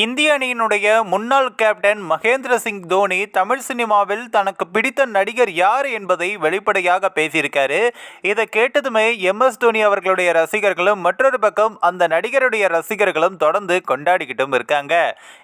இந்திய அணியினுடைய முன்னாள் கேப்டன் மகேந்திர சிங் தோனி தமிழ் சினிமாவில் தனக்கு பிடித்த நடிகர் யார் என்பதை வெளிப்படையாக பேசியிருக்காரு. இதை கேட்டதுமே எம் எஸ் தோனி அவர்களுடைய ரசிகர்களும் மற்றொரு பக்கம் அந்த நடிகருடைய ரசிகர்களும் தொடர்ந்து கொண்டாடிக்கிட்டும் இருக்காங்க.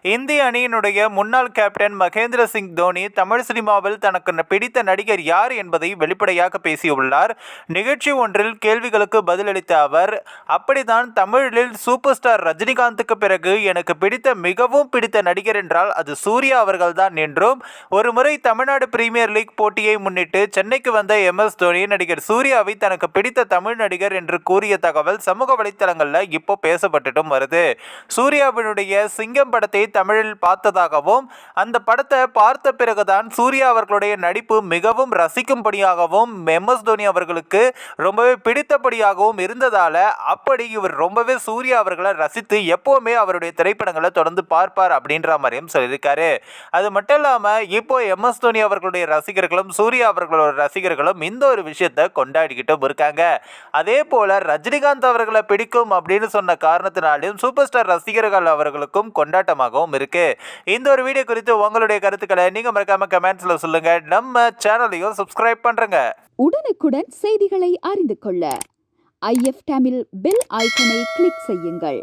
இந்திய அணியினுடைய முன்னாள் கேப்டன் மகேந்திர சிங் தோனி தமிழ் சினிமாவில் தனக்கு பிடித்த நடிகர் யார் என்பதை வெளிப்படையாக பேசியுள்ளார். நிகழ்ச்சி ஒன்றில் கேள்விகளுக்கு பதிலளித்த அவர் அப்படித்தான் தமிழில் சூப்பர் ஸ்டார் ரஜினிகாந்துக்கு பிறகு எனக்கு பிடித்த மிகவும் பிடித்த நடிகர் என்றால் அது சூர்யா அவர்கள்தான் என்றும் ஒரு முறை தமிழ்நாடு பிரீமியர் லீக் போட்டியை முன்னிட்டு சென்னைக்கு வந்த எம் எஸ் தோனி நடிகர் சூர்யாவை தனக்கு பிடித்த தமிழ் நடிகர் என்று கூறிய தகவல் சமூக வலைத்தளங்களில் இப்போ பேசப்பட்டுட்டும் வருது. சூர்யாவினுடைய சிங்கம் படத்தை தமிழில் பார்த்ததாகவும் அந்த படத்தை பார்த்த பிறகுதான் சூர்யா அவர்களுடைய நடிப்பு மிகவும் ரசிக்கும்படியாகவும் எம் எஸ் தோனி அவர்களுக்கு ரொம்பவே பிடித்தபடியாகவும் இருந்ததால் அப்படி இவர் ரொம்பவே சூர்யா அவர்களை ரசித்து எப்போவுமே அவருடைய திரைப்படங்களை தொடர்ந்து பார்ப்பார் அப்படின்ற மாதிரியும் சொல்லியிருக்காரு. அது மட்டும் இல்லாமல் இப்போ எம் எஸ் தோனி அவர்களுடைய ரசிகர்களும் சூர்யா அவர்களோட ரசிகர்களும் இந்த ஒரு விஷயத்தை கொண்டாடிக்கிட்டும் இருக்காங்க. அதே போல ரஜினிகாந்த் அவர்களை பிடிக்கும் அப்படின்னு சொன்ன காரணத்தினாலும் சூப்பர் ஸ்டார் ரசிகர்கள் அவர்களுக்கும் கொண்டாட்டமாகவும் இருக்கு. இந்த ஒரு வீடியோ குறித்து உங்களுடைய கருத்துக்களை நீங்க மறக்காம கமெண்ட்ஸ்ல சொல்லுங்க. நம்ம சேனலையும் சப்ஸ்கிரைப் பண்றங்க. உடனுக்குடன் செய்திகளை அறிந்து கொள்ள. ஐஎஃப் டேமில் பெல் ஐக்கனை கிளிக் செய்யுங்கள்.